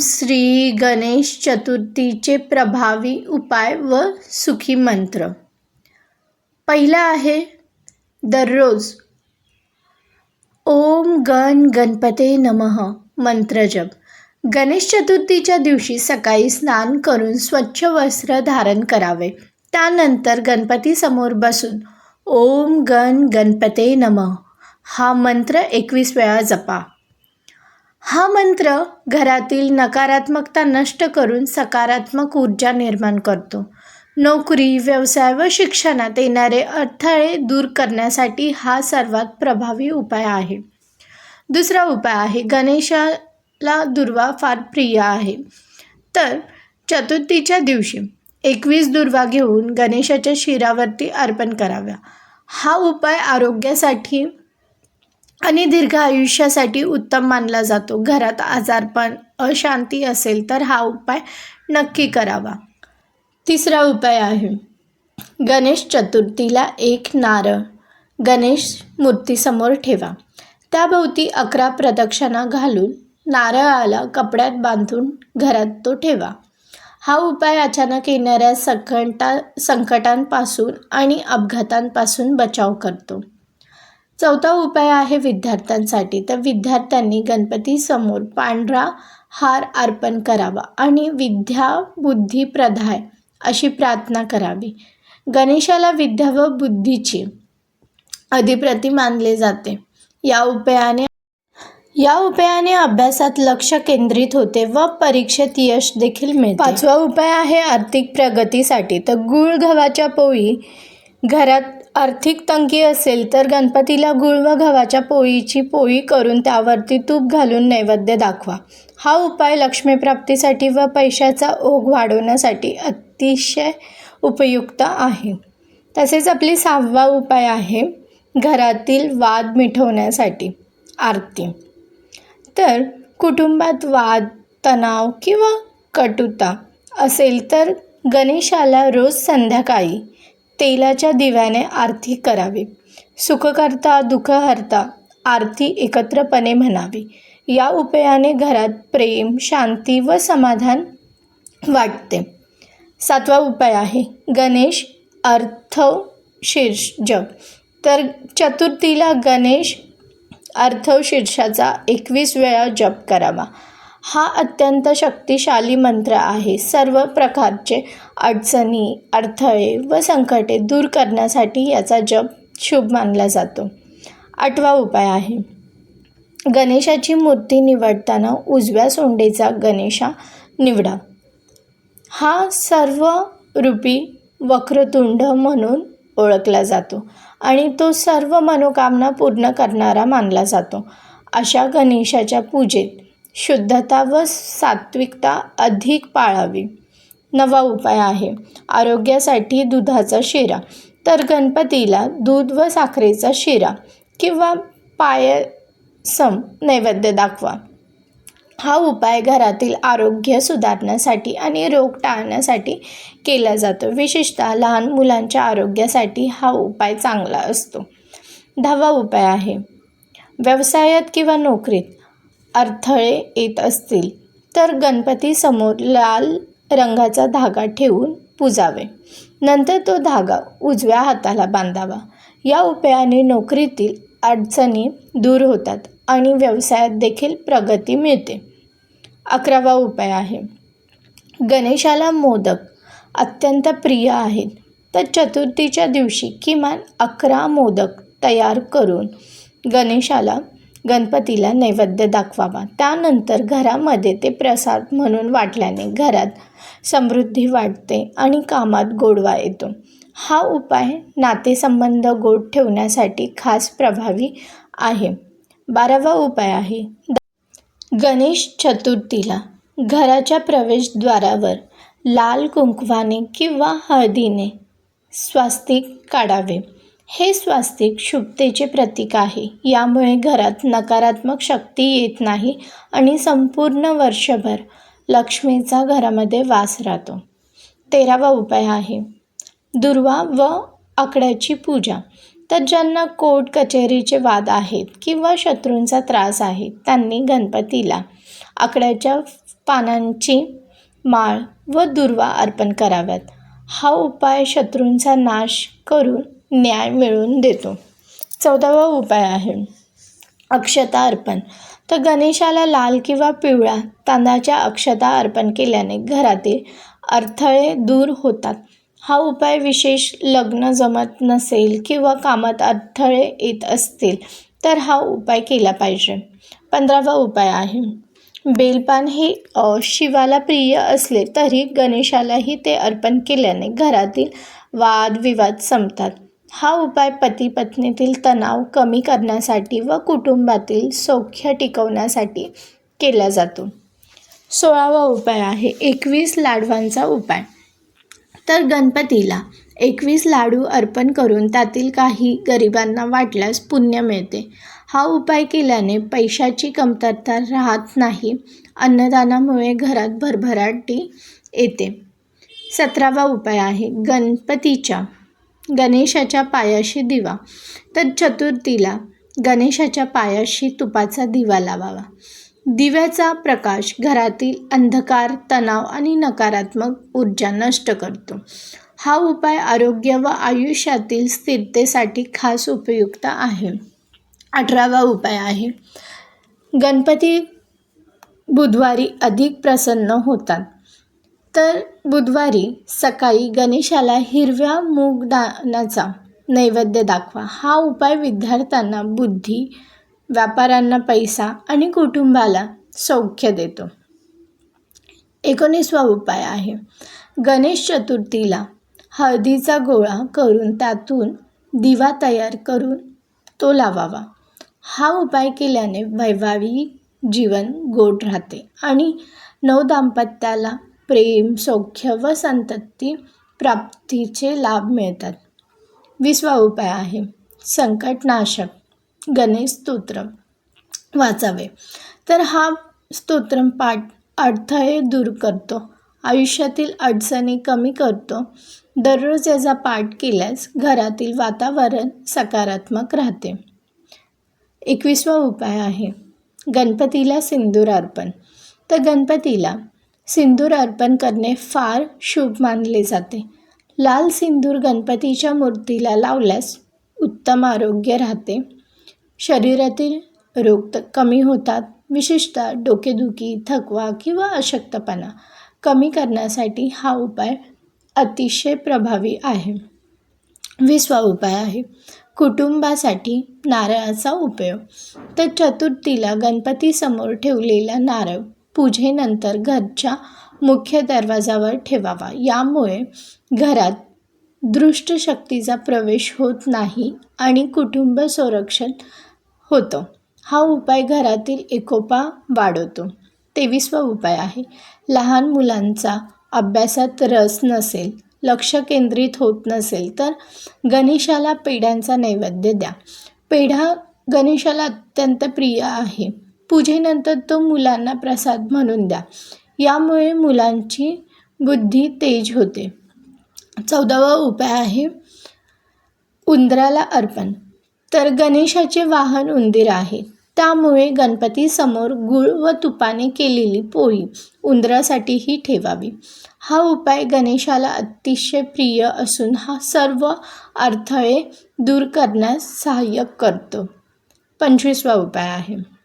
श्री गणेश चतुर्थीचे प्रभावी उपाय व सुखी मंत्र. पहिला आहे दररोज ओम गण गणपते नमः मंत्र जप. गणेश चतुर्थीच्या दिवशी सकाळी स्नान करून स्वच्छ वस्त्र धारण करावे. त्यानंतर गणपतीसमोर बसून ओम गण गणपते नमः हा मंत्र एकवीस वेळा जपा. हा मंत्र घरातील नकारात्मकता नष्ट करून सकारात्मक ऊर्जा निर्माण करतो. नोकरी व्यवसाय व शिक्षणात येणारे अडथळे दूर करण्यासाठी हा सर्वात प्रभावी उपाय आहे. दुसरा उपाय आहे गणेशाला दुर्वा फार प्रिय आहे. तर चतुर्थीच्या दिवशी एकवीस दुर्वा घेऊन गणेशाच्या शिरावरती अर्पण कराव्या. हा उपाय आरोग्यासाठी आणि दीर्घ आयुष्यासाठी उत्तम मानला जातो. घरात आजारपण अशांती असेल तर हा उपाय नक्की करावा. तिसरा उपाय आहे. गणेश चतुर्थीला एक नारळ गणेश मूर्तीसमोर ठेवा. त्याभोवती अकरा प्रदक्षिणा घालून नारळाला कपड्यात बांधून घरात तो ठेवा. हा उपाय अचानक येणाऱ्या संकटा संकटांपासून आणि अपघातांपासून बचाव करतो. चौथा उपाय आहे विद्यार्थ्यांसाठी. तर विद्यार्थ्यांनी गणपतीसमोर पांढरा हार अर्पण करावा आणि विद्या बुद्धी प्रधाय अशी प्रार्थना करावी. गणेशाला विद्या व बुद्धीची अधिप्रती मानले जाते. या उपायाने या उपायाने अभ्यासात लक्ष केंद्रित होते व परीक्षेत यश देखील मिळते. पाचवा उपाय आहे आर्थिक प्रगतीसाठी. तर गुळ गव्हाच्या पोळी घरात आर्थिक तंगी असेल तर गणपतीला गुळ व गव्हाच्या पोळीची पोळी करून त्यावरती तूप घालून नैवेद्य दाखवा. हा उपाय लक्ष्मीप्राप्तीसाठी व पैशाचा ओघ वाढवण्यासाठी अतिशय उपयुक्त आहे. तसेच आपली सहावा उपाय आहे घरातील वाद मिठवण्यासाठी आरती. तर कुटुंबात वाद तणाव किंवा कटुता असेल तर गणेशाला रोज संध्याकाळी तेलाच्या दिव्याने आरती करावी. सुखकर्ता दुःखहर्ता आरती एकत्रपणे म्हणावी. या उपायाने घरात प्रेम शांती व समाधान वाटते. सातवा उपाय आहे गणेश अर्थ शीर्ष जप. तर चतुर्थीला गणेश अर्थशीर्षाचा एकवीस वेळा जप करावा. हा अत्यंत शक्तिशाली मंत्र आहे. सर्व प्रकारचे अडचणी अडथळे व संकटे दूर करण्यासाठी याचा जप शुभ मानला जातो. आठवा उपाय आहे. गणेशाची मूर्ती निवडताना उजव्या सोंडेचा गणेशा निवडा. हा सर्व रूपी वक्रतुंड म्हणून ओळखला जातो आणि तो सर्व मनोकामना पूर्ण करणारा मानला जातो. अशा गणेशाच्या पूजेत शुद्धता व सात्विकता अधिक पाळावी. नवा उपाय आहे. आरोग्यासाठी दुधाचा शिरा. तर गणपतीला दूध व साखरेचा शिरा किंवा पायसम नैवेद्य दाखवा. हा उपाय घरातील आरोग्य सुधारण्यासाठी आणि रोग टाळण्यासाठी केला जातो. विशेषतः लहान मुलांच्या आरोग्यासाठी हा उपाय चांगला असतो. दहावा उपाय आहे. व्यवसायात किंवा नोकरीत अडथळे येत असतील तर गणपतीसमोर लाल रंगाचा धागा ठेवून पुजावे. नंतर तो धागा उजव्या हाताला बांधावा. या उपायाने नोकरीतील अडचणी दूर होतात आणि व्यवसायात देखील प्रगती मिळते. अकरावा उपाय आहे. गणेशाला मोदक अत्यंत प्रिय आहेत. तर चतुर्थीच्या दिवशी किमान अकरा मोदक तयार करून गणेशाला गणपतीला नैवेद्य दाखवावा. त्यानंतर घरामध्ये ते प्रसाद म्हणून वाटल्याने घरात समृद्धी वाढते आणि कामात गोडवा येतो. हा उपाय नातेसंबंध गोड ठेवण्यासाठी खास प्रभावी आहे. बारावा उपाय आहे गणेश चतुर्थीला घराच्या प्रवेशद्वारावर लाल कुंकवाने किंवा हळदीने स्वास्तिक काढावे. हे स्वास्तिक शुभतेचे प्रतीक आहे. यामुळे घरात नकारात्मक शक्ती येत नाही आणि संपूर्ण वर्षभर लक्ष्मीचा घरामध्ये वास राहतो. तेरावा उपाय आहे. दुर्वा व आकड्याची पूजा. तर ज्यांना कोर्ट कचेरीचे वाद आहेत किंवा शत्रूंचा त्रास आहे त्यांनी गणपतीला आकड्याच्या पानांची माळ व दुर्वा अर्पण कराव्यात. हा उपाय शत्रूंचा नाश करून न्याय मिळवून देतो. चौदावा उपाय आहे. अक्षता अर्पण. तर गणेशाला लाल किंवा पिवळ्या तांदळाच्या अक्षता अर्पण केल्याने घरातील अडथळे दूर होतात. हा उपाय विशेष लग्न जमत नसेल किंवा कामात अडथळे येत असतील तर हा उपाय केला पाहिजे. पंधरावा उपाय आहे. बेलपान हे शिवाला प्रिय असले तरी गणेशालाही ते अर्पण केल्याने घरातील वादविवाद संपतात. हा उपाय पती पत्नीतील तणाव कमी करण्यासाठी व कुटुंबातील सौख्य टिकवण्यासाठी केला जातो. सोळावा उपाय आहे एकवीस लाडवांचा उपाय. तर गणपतीला एकवीस लाडू अर्पण करून त्यातील काही गरिबांना वाटल्यास पुण्य मिळते. हा उपाय केल्याने पैशाची कमतरता राहत नाही. अन्नदानामुळे घरात भरभराटी येते. सतरावा उपाय आहे गणपतीच्या गणेशाच्या पायाशी दिवा. तर चतुर्थीला गणेशाच्या पायाशी तुपाचा दिवा लावावा. दिव्याचा प्रकाश घरातील अंधकार तणाव आणि नकारात्मक ऊर्जा नष्ट करतो. हा उपाय आरोग्य व आयुष्यातील स्थिरतेसाठी खास उपयुक्त आहे. अठरावा उपाय आहे. गणपती बुधवारी अधिक प्रसन्न होतात. तर बुधवारी सकाळी गणेशाला हिरव्या मूग नैवेद्य दाखवा. हा उपाय विद्यार्थ्यांना बुद्धी व्यापाऱ्यांना पैसा आणि कुटुंबाला सौख्य देतो. एकोणीसवा उपाय आहे. गणेश चतुर्थीला हळदीचा गोळा करून त्यातून दिवा तयार करून तो लावावा. हा उपाय केल्याने वैवाहिक जीवन गोड राहते आणि नवदाम्पत्याला प्रेम सौख्य व संतती प्राप्तीचे लाभ मिळतात. विसवा उपाय आहे संकटनाशक. गणेश स्तोत्र. वाचावे. तर हा स्तोत्र पाठ अडथळे दूर करतो. आयुष्यातील अडचणी कमी करतो. दररोज याचा पाठ केल्यास घरातील वातावरण सकारात्मक राहते. एकविसवा उपाय आहे गणपतीला सिंदूर अर्पण. तर गणपतीला सिंदूर अर्पण करणे फार शुभ मानले जाते. लाल सिंदूर गणपतीच्या मूर्तीला लावल्यास उत्तम आरोग्य राहते. शरीरातील रोग कमी होतात विशेषतः डोकेदुखी थकवा किंवा अशक्तपणा कमी करण्यासाठी हा उपाय अतिशय प्रभावी आहे. विसवा उपाय आहे. कुटुंबासाठी नारळाचा उपयोग. तर चतुर्थीला गणपतीसमोर ठेवलेला नारळ पूजेनंतर घरच्या मुख्य दरवाजावर ठेवावा. यामुळे घरात दृष्ट शक्तीचा प्रवेश होत नाही आणि कुटुंब संरक्षण होतं. हा उपाय घरातील एकोपा वाढवतो. तेविसवा उपाय आहे. लहान मुलांचा अभ्यासात रस नसेल लक्ष केंद्रित होत नसेल तर गणेशाला पेढ्यांचा नैवेद्य द्या. पेढा गणेशाला अत्यंत प्रिय आहे. पूजेनंतर तो मुलांना प्रसाद म्हणून द्या. यामुळे मुलांची बुद्धी तेज होते. चौदावा उपाय आहे उंदराला अर्पण. तर गणेशाचे वाहन उंदीर आहे. त्यामुळे गणपतीसमोर गुळ व तुपाने केलेली पोळी उंदरासाठीही ठेवावी. हा उपाय गणेशाला अतिशय प्रिय असून हा सर्व अडथळे दूर करण्यास सहाय्यक करतो. पंचवीसवा उपाय आहे.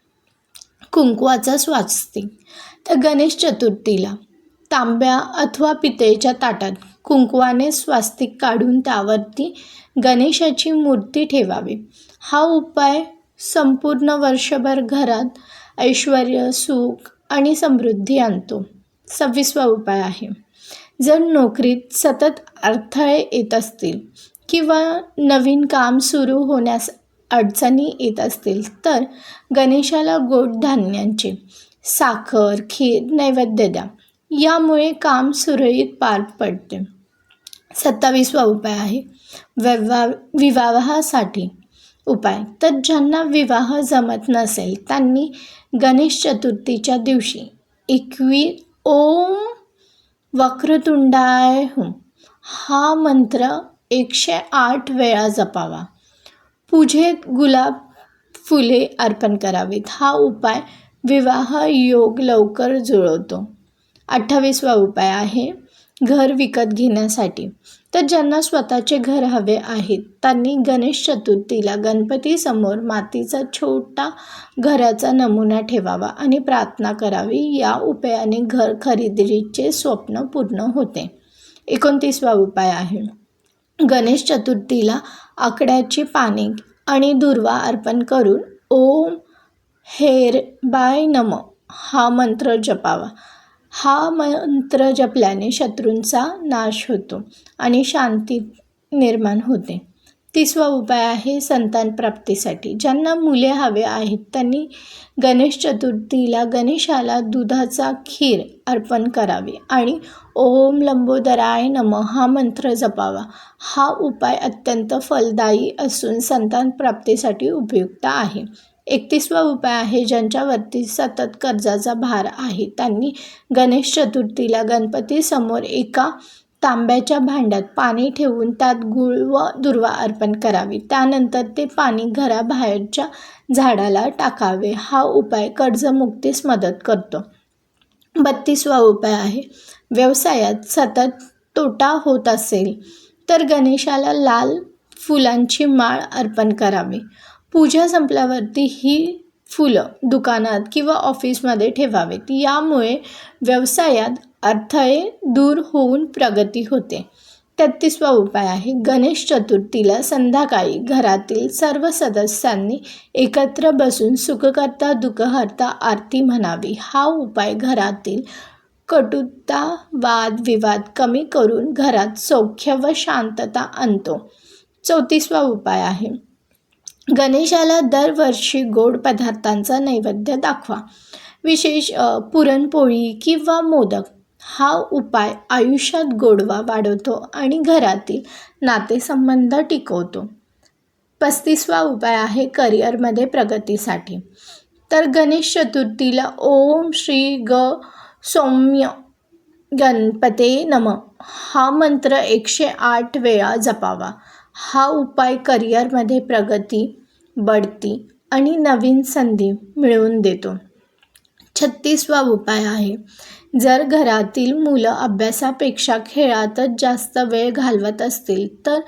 कुंकवाचा स्वास्तिक तर गणेश चतुर्थीला तांब्या अथवा पितळेच्या ताटात कुंकवाने स्वास्तिक काढून त्यावरती गणेशाची मूर्ती ठेवावी. हा उपाय संपूर्ण वर्षभर घरात ऐश्वर सुख आणि समृद्धी आणतो. सव्वीसवा उपाय आहे. जर नोकरीत सतत अडथळे येत असतील किंवा नवीन काम सुरू होण्यास अडचणी येत असतील तर गणेशाला गोड धान्यांचे साखर खीर नैवेद्य द्या. यामुळे काम सुरळीत पार पडते. सत्तावीसवा उपाय आहे. विवा विवाहासाठी उपाय. तर ज्यांना विवाह जमत नसेल त्यांनी गणेश चतुर्थीच्या दिवशी एकवी ओम वक्रतुंडाय होम हा मंत्र एकशे आठ वेळा जपावा. पूजेत गुलाब फुले अर्पण करावीत. हा उपाय विवाह योग लवकर जुळवतो. अठ्ठावीसवा उपाय आहे घर विकत घेण्यासाठी. तर ज्यांना स्वतःचे घर हवे आहेत त्यांनी गणेश चतुर्थीला गणपतीसमोर मातीचा छोटा घराचा नमुना ठेवावा आणि प्रार्थना करावी. या उपायाने घर खरेदीचे स्वप्न पूर्ण होते. एकोणतीसवा उपाय आहे गणेश चतुर्थीला आकड्याची पाने आणि दुर्वा अर्पण करून ओम हेर बाय नम हा मंत्र जपावा. हा मंत्र जपल्याने शत्रूंचा नाश होतो आणि शांती निर्माण होते. तिसवा उपाय आहे संतान प्राप्तीसाठी. ज्यांना मुले हवे आहेत त्यांनी गणेश चतुर्थीला गणेशाला दुधाचा खीर अर्पण करावे आणि ओम लंबोदराय नम हा मंत्र जपावा. हा उपाय अत्यंत फलदायी असून संतान प्राप्तीसाठी उपयुक्त आहे. एकतीसवा उपाय आहे ज्यांच्यावरती सतत कर्जाचा भार आहे त्यांनी गणेश चतुर्थीला गणपतीसमोर एका तांब्याच्या भांड्यात पाणी ठेवून त्यात गुळ व दुर्वा अर्पण करावी. त्यानंतर ते पाणी घराबाहेरच्या झाडाला टाकावे. हा उपाय कर्जमुक्तीस मदत करतो. बत्तीसवा उपाय आहे. व्यवसायात सतत तोटा होत असेल तर गणेशाला लाल फुलांची माळ अर्पण करावी. पूजा संपल्यावरती ही फुलं दुकानात किंवा ऑफिसमध्ये ठेवावेत. यामुळे व्यवसायात अडथळे दूर होऊन प्रगती होते. तेहतीसवा उपाय आहे. गणेश चतुर्थीला संध्याकाळी घरातील सर्व सदस्यांनी एकत्र बसून सुखकर्ता दुःखहर्ता आरती म्हणावी. हा उपाय घरातील कटुता वाद विवाद कमी करून घरात सौख्य व शांतता आणतो. चौतीसवा उपाय आहे. गणेशाला दरवर्षी गोड पदार्थांचा नैवेद्य दाखवा. विशेष पुरणपोळी किंवा मोदक हा उपाय आयुष्यात गोडवा वाढवतो आणि घरातील नातेसंबंध टिकवतो. पस्तीसवा उपाय आहे करिअरमध्ये प्रगतीसाठी. तर गणेश चतुर्थीला ओम श्री ग सौम्य गणपते नम. हा मंत्र एकशे आठ वेळा जपावा. हा उपाय करिअरमध्ये प्रगती बढती आणि नवीन संधी मिळवून देतो. छत्तीसवा उपाय आहे जर घरातील मुलं अभ्यासापेक्षा खेळातच जास्त वेळ घालवत असतील तर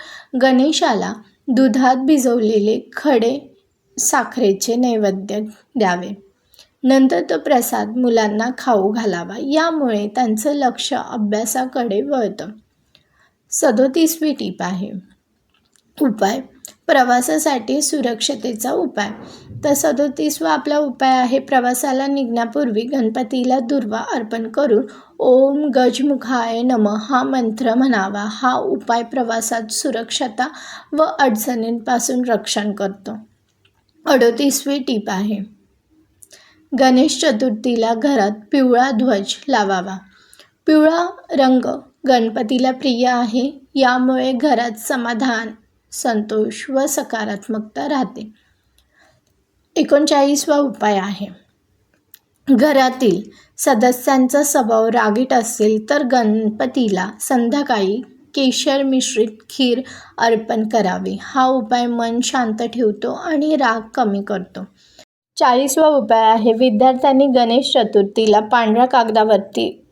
गणेशाला दुधात भिजवलेले खडे साखरेचे नैवेद्य द्यावे. नंतर तो प्रसाद मुलांना खाऊ घालावा. यामुळे त्यांचं लक्ष अभ्यासाकडे वळतं. सदोतीसवी टीप आहे. उपाय. प्रवासासाठी सुरक्षतेचा उपाय. तर सदोतीसवा आपला उपाय आहे. प्रवासाला निघण्यापूर्वी गणपतीला दुर्वा अर्पण करून ओम गजमुखाय नम हा मंत्र म्हणावा. हा उपाय प्रवासात सुरक्षता व अडचणींपासून रक्षण करतो. अडोतीसवी टीप आहे. गणेश चतुर्थीला घरात पिवळा ध्वज लावावा. पिवळा रंग गणपतीला प्रिय आहे. यामुळे घरात समाधान संतोष व सकारात्मकता राहते. एकोणचाळीसवा उपाय आहे. घरातील सदस्यांचा स्वभाव रागीट असेल तर गणपतीला संध्याकाळी केशर मिश्रित खीर अर्पण करावी. हा उपाय मन शांत ठेवतो आणि राग कमी करतो. चाळीसवा उपाय आहे विद्यार्थ्यांनी गणेश चतुर्थीला पांढऱ्या कागदावरती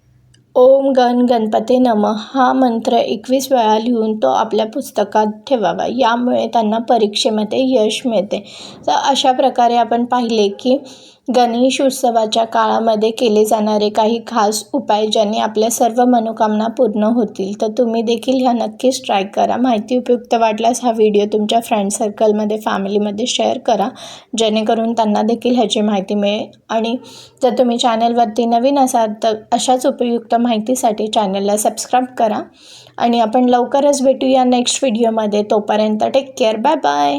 ओम गण गणपते नम हा मंत्र एकवीस वेळा लिहून तो आपल्या पुस्तकात ठेवावा. यामुळे त्यांना परीक्षेमध्ये यश मिळते. तर अशा प्रकारे आपण पाहिले की गणेश उत्सवाच्या काळामध्ये केले जाणारे काही खास उपाय ज्याने आपल्या सर्व मनोकामना पूर्ण होतील तर तुम्ही देखील ह्या नक्कीच ट्राय करा. माहिती उपयुक्त वाटल्यास हा व्हिडिओ तुमच्या फ्रेंड सर्कलमध्ये फॅमिलीमध्ये शेअर करा. जेणेकरून त्यांना देखील ह्याची माहिती मिळेल. आणि जर तुम्ही चॅनलवरती नवीन असाल तर अशाच उपयुक्त माहितीसाठी चॅनलला सबस्क्राईब करा. आणि आपण लवकरच भेटूया नेक्स्ट व्हिडिओमध्ये तोपर्यंत टेक केअर बाय बाय